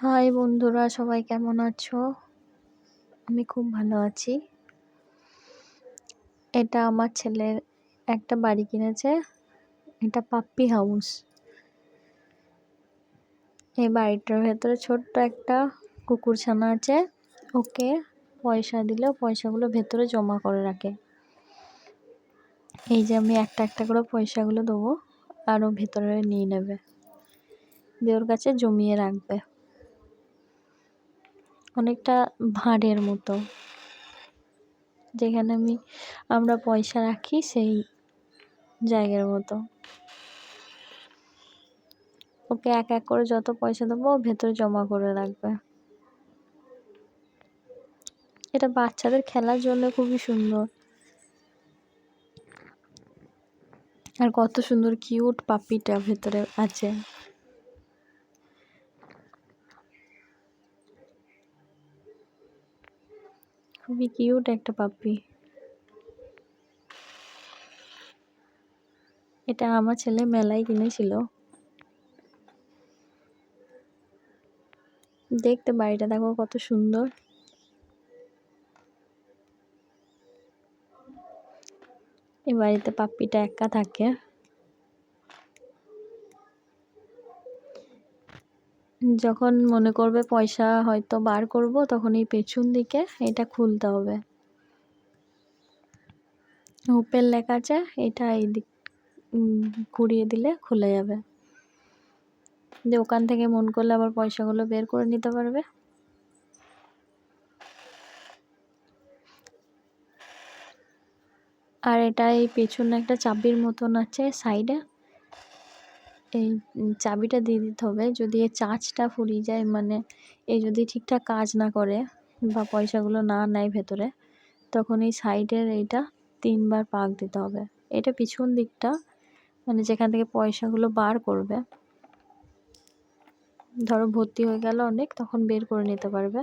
High বন্ধুরা, সবাই কেমন আছো? আমি খুব ভালো আছি। এটা আমার ছেলের একটা বাড়ি কিনেছে, এটা পাপ্পি হাউস। এই বাড়িটার ভেতরে ছোট্ট একটা কুকুর ছানা আছে, ওকে পয়সা দিলে পয়সাগুলো ভেতরে জমা করে রাখে। এই যে আমি একটা একটা করে পয়সাগুলো দেবো আরও ভেতরে নিয়ে নেবে। দিয়ে ওর কাছে জমিয়ে রাখবে। অনেকটা ভাঁড়ের মতো। যেখানে আমি, আমরা পয়সা রাখি সেই জায়গার মতো। ওকে এক এক করে যত পয়সা দেবো ভেতরে জমা করে রাখবে। এটা বাচ্চাদের খেলার জন্য খুবই সুন্দর। আর কত সুন্দর কিউট পাপিটা ভেতরে আছে। খুবই কিউট একটা পাপ্পি এটা আমার ছেলে মেলায় কিনেছিল। দেখতে বাড়িটা দেখো কত সুন্দর। এই বাড়িতে পাপ্পিটা একা থাকে। যখন মনে করবে পয়সা হয়তো বার করব, তখন এই পেছন দিকে এটা খুলতে হবে। ওপেন লেখা আছে, এটা এই দিক ঘুরিয়ে দিলে খুলে যাবে। যে ওখান থেকে মন করলে আবার পয়সাগুলো বের করে নিতে পারবে। আর এটা এই পেছনে একটা চাবির মতন আছে সাইডে। এই চাবিটা দিয়ে দিতে হবে। যদি এই চার্জটা ফুরিয়ে যায় মানে এই যদি ঠিকঠাক কাজ না করে বা পয়সাগুলো না নেয় ভেতরে, তখন এই সাইডের এইটা তিনবার পাক দিতে হবে। এটা পিছন দিকটা মানে যেখান থেকে পয়সাগুলো বার করবে, ধরো ভর্তি হয়ে গেল অনেক, তখন বের করে নিতে পারবে।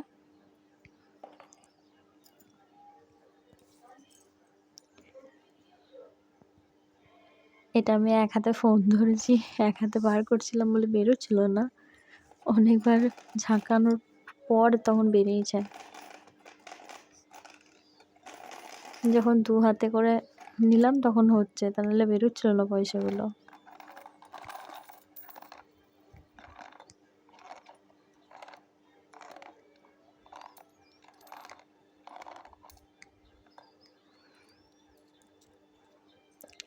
এটা আমি এক হাতে ফোন ধরেছি, এক হাতে বার করছিলাম বলে বেরোচ্ছিল না। অনেকবার ঝাঁকানোর পর তখন বেরিয়ে যায়। যখন দু হাতে করে নিলাম তখন হচ্ছে, তাহলে বেরোচ্ছিল না পয়সাগুলো।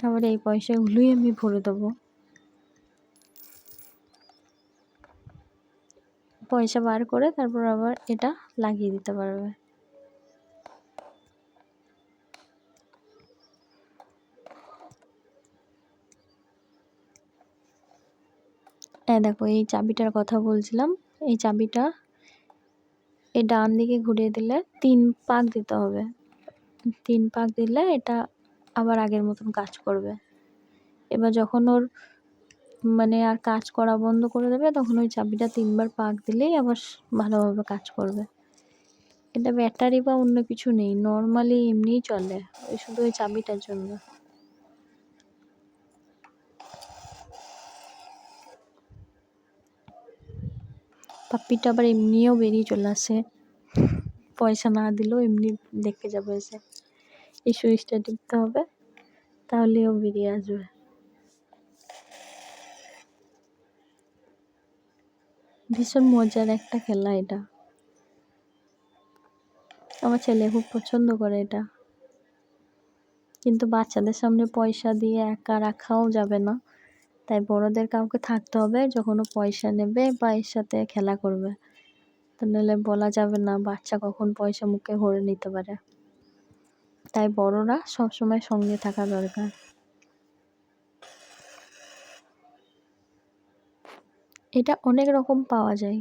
আবার এই পয়সাগুলোই আমি ভরে দেবো। পয়সা বার করে তারপর আবার এটা লাগিয়ে দিতে পারবে। হ্যাঁ দেখো, এই চাবিটার কথা বলছিলাম। এই চাবিটা এই ডান দিকে ঘুরিয়ে দিলে তিন পাক দিতে হবে। তিন পাক দিলে এটা আবার আগের মতন কাজ করবে। এবার যখন ওর মানে আর কাজ করা বন্ধ করে দেবে, তখন ওই চাবিটা তিনবার পাক দিলেই আবার ভালোভাবে কাজ করবে। এটা ব্যাটারি বা অন্য কিছু নেই, নর্মালি এমনিই চলে, ওই শুধু ওই চাবিটার জন্য। পাপ্পিটা আবার এমনিও বেরিয়ে চলে আসে, পয়সা না দিলেও এমনি দেখে যাবে এসে। এই সুইচটা টিপতে হবে, তাহলেও বেরিয়ে আসবে। ভীষণ মজার একটা খেলা এটা। আমার ছেলে খুব পছন্দ করে এটা। কিন্তু বাচ্চাদের সামনে পয়সা দিয়ে একা রাখাও যাবে না। তাই বড়দের কাউকে থাকতে হবে যখন পয়সা নেবে বা এর সাথে খেলা করবে। তা নাহলে বলা যাবে না বাচ্চা কখন পয়সা মুখে ভরে নিতে পারে। তাই বড়রা সবসময় সঙ্গে থাকা দরকার। এটা অনেক রকম পাওয়া যায়।